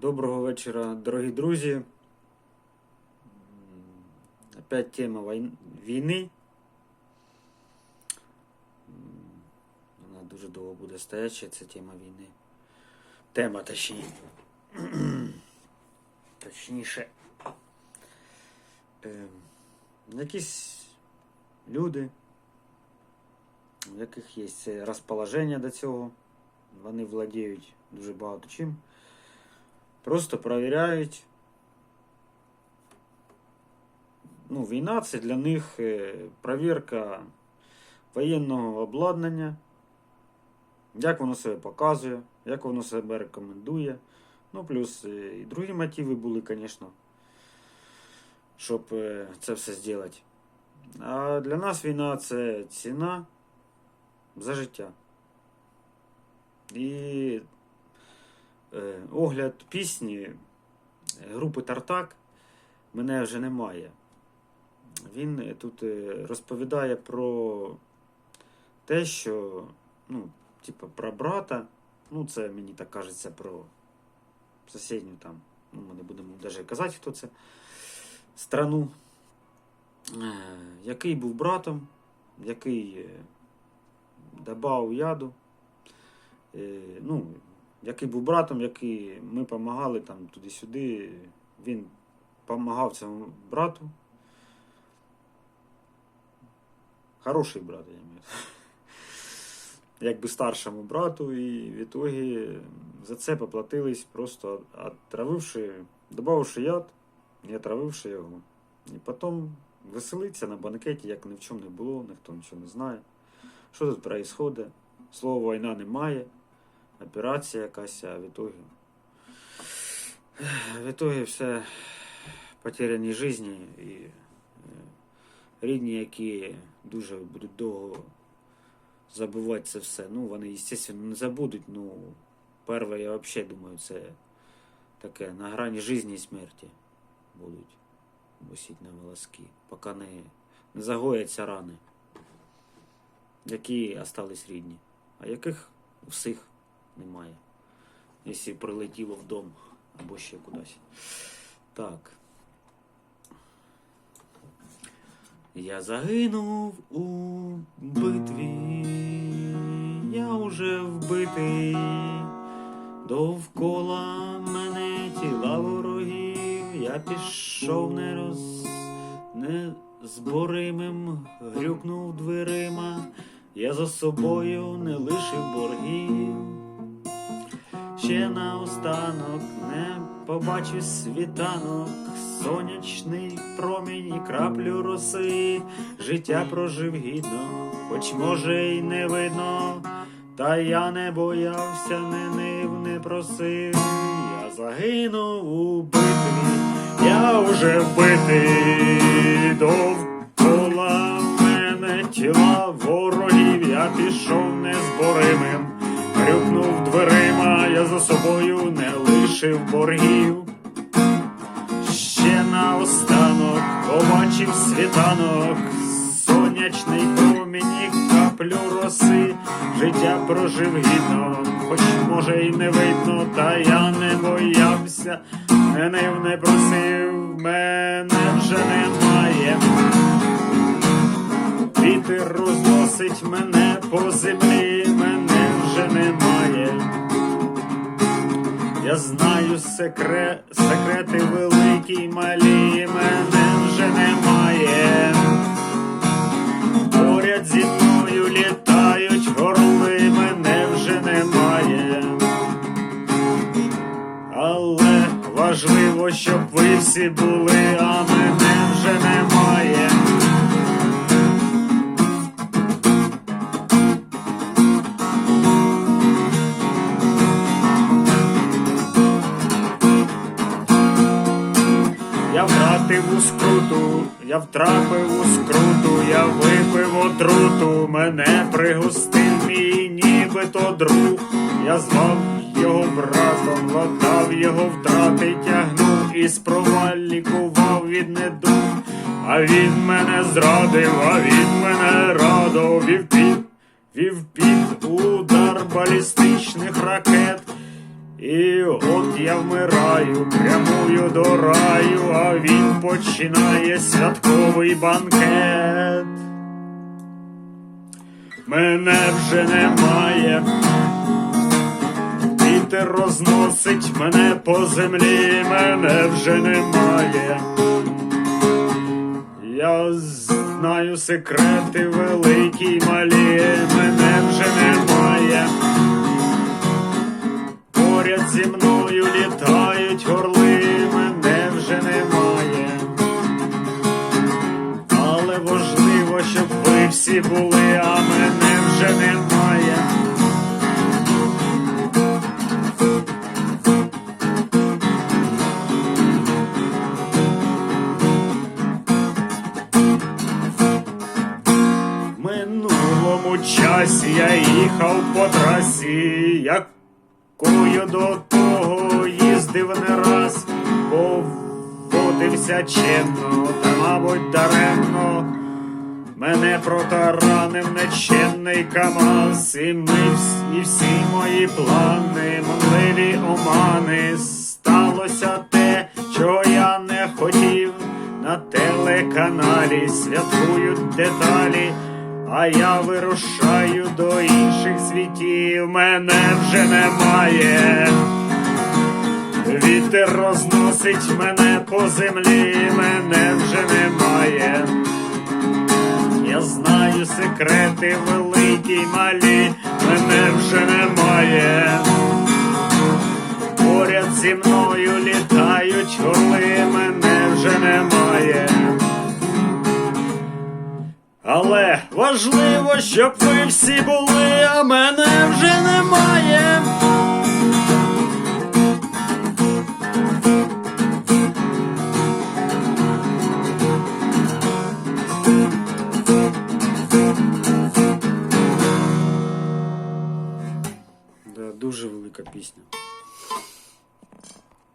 Доброго вечора, дорогі друзі. Опять тема війни. Вона дуже довго буде стояча, ця тема війни. Тема точніше. Точніше. Ем, Якісь люди, у яких є це розположення до цього. Вони владіють дуже багато чим. Просто перевіряють. Ну, війна це для них е, перевірка воєнного обладнання, як воно себе показує, як воно себе рекомендує. Ну, плюс е, і другі мотиви були, звісно, щоб е, це все зробити. А для нас війна це ціна за життя. І огляд пісні е, групи Тартак мене вже немає. Він е, тут е, розповідає про те, що, ну, типа, про брата. Ну, це мені так кажеться про сусідню там. Ну, ми не будемо навіть казати, хто це. Страну, е, який був братом, який е, добав яду. Е, ну, який був братом, який ми допомагали там туди-сюди. Він допомагав цьому брату. Хороший брат, я маю. Якби старшому брату, і в ітогі за це поплатились, просто отравивши, додавши яд і отравивши його. І потім веселиться на банкеті, як ні в чому не було, ніхто нічого не знає. Що тут відбувається? Слова війна немає операція якась, а в ітогі. В ітогі все потеряні житті і е, рідні, які дуже будуть довго забувати це все. Ну, вони, звісно, не забудуть. Ну, перше, я взагалі думаю, це таке на грані житті і смерті будуть висіти на волоски, поки не, не загояться рани, які остались рідні, а яких всіх немає. Якщо прилетіло в дом або ще кудись. Так. Я загинув у битві, я уже вбитий, довкола мене тіла ворогів, я пішов не роз незборимим, грюкнув дверима, я за собою не лишив боргів. Ще наостанок не побачу світанок, сонячний промінь і краплю роси, життя прожив гідно, хоч може й не видно, та я не боявся, не нив, не просив, я загинув у битві, я уже вбитий. Довкола мене тіла ворогів, я пішов незборимим. Дверима, я за собою не лишив боргів. Ще наостанок побачив світанок, сонячний промінь і каплю роси, життя прожив гідно, хоч може й не видно, та я не боявся, не нив не просив, мене вже немає. Вітер розносить мене по землі, Знаю секре, секрети великі й малі, мене вже немає. Поряд зі мною літають горли, мене вже немає. Але важливо, щоб ви всі були, Я втратив у скруту, я втрапив у скруту, я випив отруту, мене пригостив мій нібито друг. Я звав його братом, латав його втрати, тягнув і спроваль лікував від недуг. А він мене зрадив, а він мене радив, вів під, вів під удар балістичних ракет. І от я вмираю, прямую до раю, а він починає святковий банкет. Мене вже немає, вітер розносить мене по землі, мене вже немає. Я знаю секрети великі й малі, мене вже немає. Минулому часі я їхав по трасі, якою до того їздив не раз, поводився чинно, та, мабуть, даремно. Мене протаранив нечинний КамАЗ, і ми всі, і всі мої плани, мовливі омани. Сталося те, чого я не хотів. На телеканалі святкують деталі, а я вирушаю до інших світів. Мене вже немає. Вітер розносить мене по землі, мене вже немає. Я знаю секрети великі й малі, мене вже немає. Поряд зі мною важливо, щоб ви всі були, а мене вже немає. Дуже велика пісня.